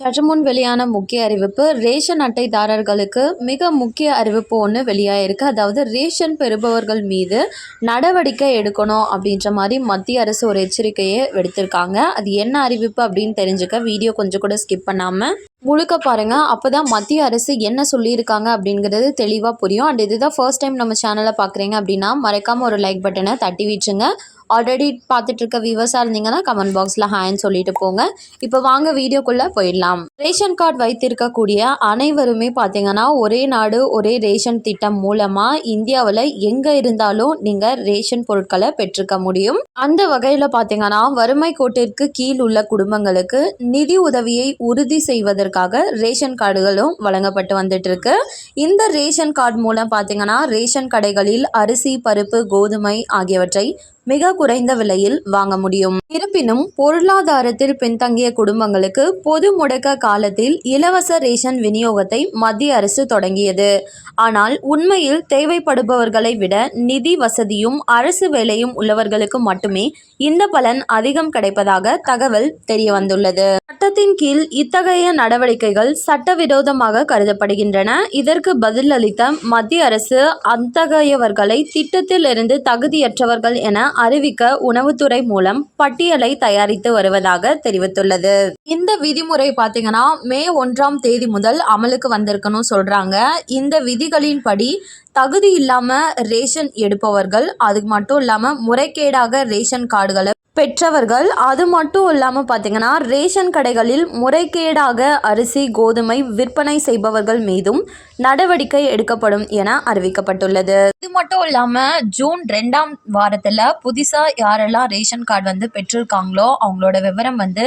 சற்று முன் வெளியான முக்கிய அறிவிப்பு ரேஷன் அட்டைதாரர்களுக்கு மிக முக்கிய அறிவிப்பு ஒன்று வெளியாயிருக்கு. அதாவது ரேஷன் பெறுபவர்கள் மீது நடவடிக்கை எடுக்கணும் அப்படின்ற மாதிரி மத்திய அரசு ஒரு எச்சரிக்கையை விடுத்திருக்காங்க. அது என்ன அறிவிப்பு அப்படின்னு தெரிஞ்சுக்க வீடியோ கொஞ்சம் கூட ஸ்கிப் பண்ணாமல் முழுக்க பாருங்க. அப்போ தான் மத்திய அரசு என்ன சொல்லியிருக்காங்க அப்படிங்கிறது தெளிவாக புரியும். அண்ட் இதுதான் ஃபர்ஸ்ட் டைம் நம்ம சேனலை பார்க்குறீங்க அப்படின்னா மறக்காமல் ஒரு லைக் பட்டனை தட்டி வீச்சுங்க ஆல்ரெடி பார்த்துட்டு இருக்க வியூவர்ஸாக இருந்தீங்கன்னா கமெண்ட் பாக்ஸில் ஹாய்ன்னு சொல்லிட்டு போங்க. இப்போ வாங்க வீடியோக்குள்ளே போயிடலாம். ரேஷன் கார்டு வைத்திருக்கக்கூடிய அனைவருமே பார்த்தீங்கன்னா ஒரே நாடு ஒரே ரேஷன் திட்டம் மூலமாக இந்தியாவில் எங்கே இருந்தாலும் நீங்கள் ரேஷன் பொருட்களை பெற்றுக்க முடியும். அந்த வகையில் பார்த்தீங்கன்னா வறுமை கோட்டிற்கு கீழ் உள்ள குடும்பங்களுக்கு நிதி உதவியை உறுதி செய்வதற்கு செய்வதற்காக ரேஷன் கார்டுகளும் வழங்கப்பட்டு வந்துட்டு இருக்கு இந்த ரேஷன் கார்டு மூலம் பார்த்தீங்கன்னா ரேஷன் கடைகளில் அரிசி பருப்பு கோதுமை ஆகியவற்றை மிக குறைந்த விலையில் வாங்க முடியும். இருப்பினும் பொருளாதாரத்தில் பின்தங்கிய குடும்பங்களுக்கு பொது முடக்க காலத்தில் இலவச ரேஷன் விநியோகத்தை மத்திய அரசு தொடங்கியது. ஆனால் உண்மையில் தேவைப்படுபவர்களை விட நிதி வசதியும் அரசு வேலையும் உள்ளவர்களுக்கு மட்டுமே இந்த பலன் அதிகம் கிடைப்பதாக தகவல் தெரிய வந்துள்ளது சட்டத்தின் கீழ் இத்தகைய நடவடிக்கைகள் சட்டவிரோதமாக கருதப்படுகின்றன. இதற்கு பதிலளித்த மத்திய அரசு அத்தகையவர்களை திட்டத்தில் இருந்து தகுதியற்றவர்கள் என அறிவிக்க உணவுத்துறை மூலம் பட்டியலை தயாரித்து வருவதாக தெரிவித்துள்ளது. இந்த விதிமுறை பார்த்தீங்கன்னா மே ஒன்றாம் தேதி முதல் அமலுக்கு வந்திருக்கணும் சொல்றாங்க. இந்த விதிகளின்படி தகுதி இல்லாமல் ரேஷன் எடுப்பவர்கள் அது மட்டும் இல்லாமல் முறைகேடாக ரேஷன் கார்டுகளை பெற்றவர்கள் அது மட்டும் இல்லாமல் பார்த்தீங்கன்னா ரேஷன் கடைகளில் முறைகேடாக அரிசி கோதுமை விற்பனை செய்பவர்கள் மீதும் நடவடிக்கை எடுக்கப்படும் என அறிவிக்கப்பட்டுள்ளது. இது மட்டும் இல்லாமல் ஜூன் ரெண்டாம் வாரத்தில் புதுசாக யாரெல்லாம் ரேஷன் கார்டு வந்து பெற்றிருக்காங்களோ அவங்களோட விவரம் வந்து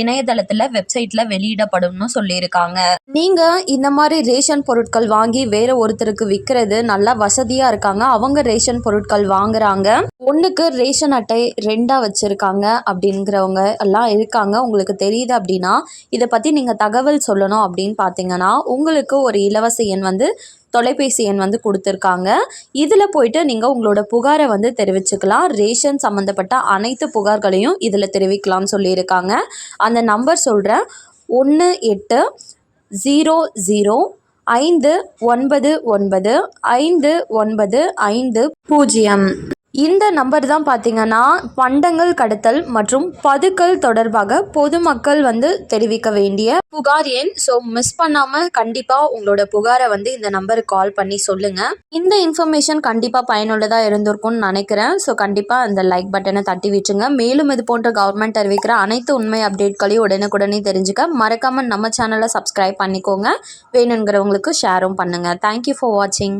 இணையதளத்தில் வெப்சைட்டில் வெளியிடப்படும்னு சொல்லியிருக்காங்க. நீங்கள் இந்த மாதிரி ரேஷன் பொருட்கள் வாங்கி வேற ஒருத்தருக்கு விற்கிறது நல்லா வசதியாக இருக்காங்க. அவங்க ரேஷன் பொருட்கள் வாங்குறாங்க. ஒன்றுக்கு ரேஷன் அட்டை ரெண்டாக வச்சுருக்காங்க அப்படிங்கிறவங்க எல்லாம் இருக்காங்க. உங்களுக்கு தெரியுது அப்படின்னா இதை பற்றி நீங்கள் தகவல் சொல்லணும் அப்படின்னு பார்த்தீங்கன்னா உங்களுக்கு ஒரு இலவச எண் வந்து தொலைபேசி எண் வந்து கொடுத்துருக்காங்க. இதில் போயிட்டு நீங்கள் உங்களோட புகாரை வந்து தெரிவிச்சுக்கலாம். ரேஷன் சம்மந்தப்பட்ட அனைத்து புகார்களையும் இதில் தெரிவிக்கலாம்னு சொல்லியிருக்காங்க. அந்த நம்பர் சொல்கிறேன் ஒன்று எட்டு ஜீரோ ஜீரோ ஐந்து ஒன்பது ஒன்பது ஐந்து ஒன்பது ஐந்து பூஜ்ஜியம். இந்த நம்பர் தான் பார்த்தீங்கன்னா பண்டங்கள் கடத்தல் மற்றும் பதுக்கல் தொடர்பாக பொதுமக்கள் வந்து தெரிவிக்க வேண்டிய புகார் எண். ஸோ மிஸ் பண்ணாமல் கண்டிப்பாக உங்களோட புகாரை வந்து இந்த நம்பருக்கு கால் பண்ணி சொல்லுங்கள் இந்த இன்ஃபர்மேஷன் கண்டிப்பாக பயனுள்ளதாக இருந்திருக்கும்னு நினைக்கிறேன். ஸோ கண்டிப்பாக அந்த லைக் பட்டனை தட்டி விட்டுருங்க. மேலும் இது போன்ற கவர்மெண்ட் அறிவிக்கிற அனைத்து உண்மை அப்டேட்களையும் உடனுக்குடனே தெரிஞ்சுக்க மறக்காமல் நம்ம சேனலை சப்ஸ்கிரைப் பண்ணிக்கோங்க. வேணுங்கிறவங்களுக்கு ஷேரும் பண்ணுங்கள் தேங்க்யூ ஃபார் வாட்சிங்